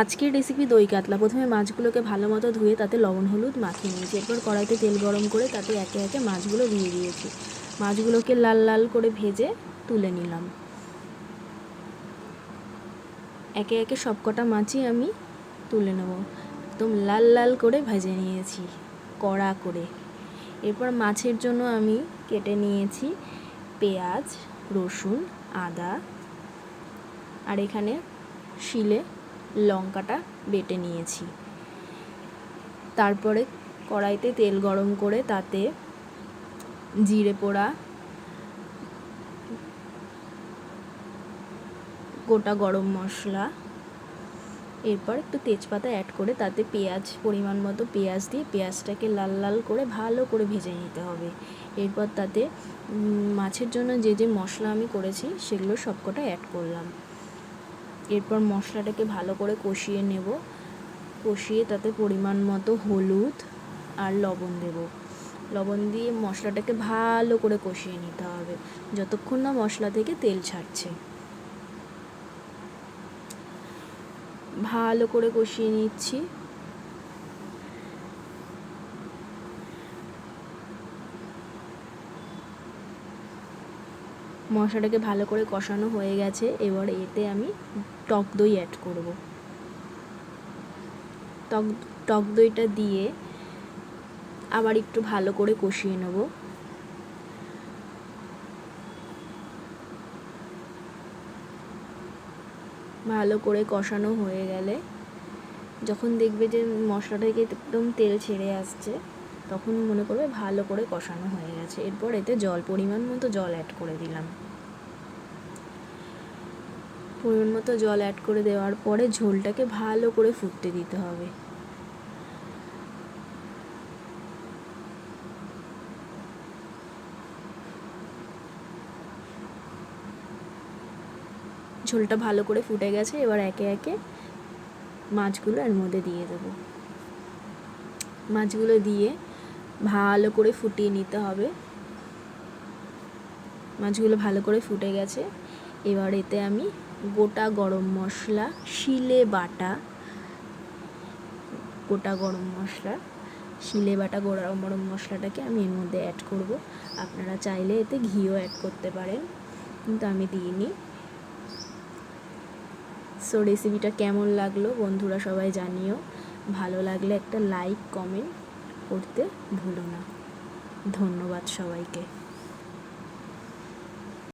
আজকের রেসিপি দই কাতলা। প্রথমে মাছগুলোকে ভালো মতো ধুয়ে তাতে লবণ, হলুদ মাখিয়ে নিয়েছি। এরপর কড়াইতে তেল গরম করে তাতে একে একে মাছগুলো দিয়ে দিয়েছি। মাছগুলোকে লাল লাল করে ভেজে তুলে নিলাম। একে একে সবকটা মাছই আমি তুলে নেব। একদম লাল লাল করে ভেজে নিয়েছি, কড়া করে। এরপর মাছের জন্য আমি কেটে নিয়েছি পেঁয়াজ, রসুন, আদা। আর এখানে শিলে লঙ্কাটা বেটে নিয়েছি। তারপরে কড়াইতে তেল গরম করে তাতে জিরে পোড়া, গোটা গরম মশলা, এরপর একটু তেজপাতা অ্যাড করে তাতে পেঁয়াজ, পরিমাণ মতো পেঁয়াজ দিয়ে পেঁয়াজটাকে লাল লাল করে ভালো করে ভেজে নিতে হবে। এরপর তাতে মাছের জন্য যে যে মশলা আমি করেছি সেগুলো সবকটা অ্যাড করলাম। এরপর মশলাটাকে ভালো করে কষিয়ে নেব। কষিয়ে তাতে পরিমাণ মতো হলুদ আর লবণ দেব। লবণ দিয়ে মশলাটাকে ভালো করে কষিয়ে নিতে হবে, যতক্ষণ না মশলা থেকে তেল ছাড়ছে। ভালো করে কষিয়ে নিচ্ছি। মশলাটাকে ভালো করে কষানো হয়ে গেছে। এবার এতে আমি টক দই অ্যাড করব। টক টক দইটা দিয়ে আবার একটু ভালো করে কষিয়ে নেব। ভালো করে কষানো হয়ে গেলে যখন দেখবে যে মশলাটাকে একদম তেল ছেড়ে আসছে তখন মনে করবে ভালো করে কষানো হয়ে গেছে। এরপর এতে জল, পরিমাণ মতো জল অ্যাড করে দিলাম। পরিমাণ মতো জল অ্যাড করে দেওয়ার পরে ঝোলটাকে ভালো করে ফুটতে দিতে হবে। ঝোলটা ভালো করে ফুটে গেছে, এবার একে একে মাছগুলো এর মধ্যে দিয়ে দেবো। মাছগুলো দিয়ে ভালো করে ফুটিয়ে নিতে হবে। মাছগুলো ভালো করে ফুটে গেছে। এবার এতে আমি গোটা গরম মশলা, শিলে বাটা, গোটা গরম মশলা, শিলে বাটা গোড়া গরম মশলাটাকে আমি এর মধ্যে অ্যাড করব। আপনারা চাইলে এতে ঘিও অ্যাড করতে পারেন। কিন্তু আমি দিইনি। সো রেসিপিটা কেমন লাগল বন্ধুরা সবাই জানিও। ভালো লাগলে একটা লাইক কমেন্ট করতে ভুলো না। ধন্যবাদ সবাইকে।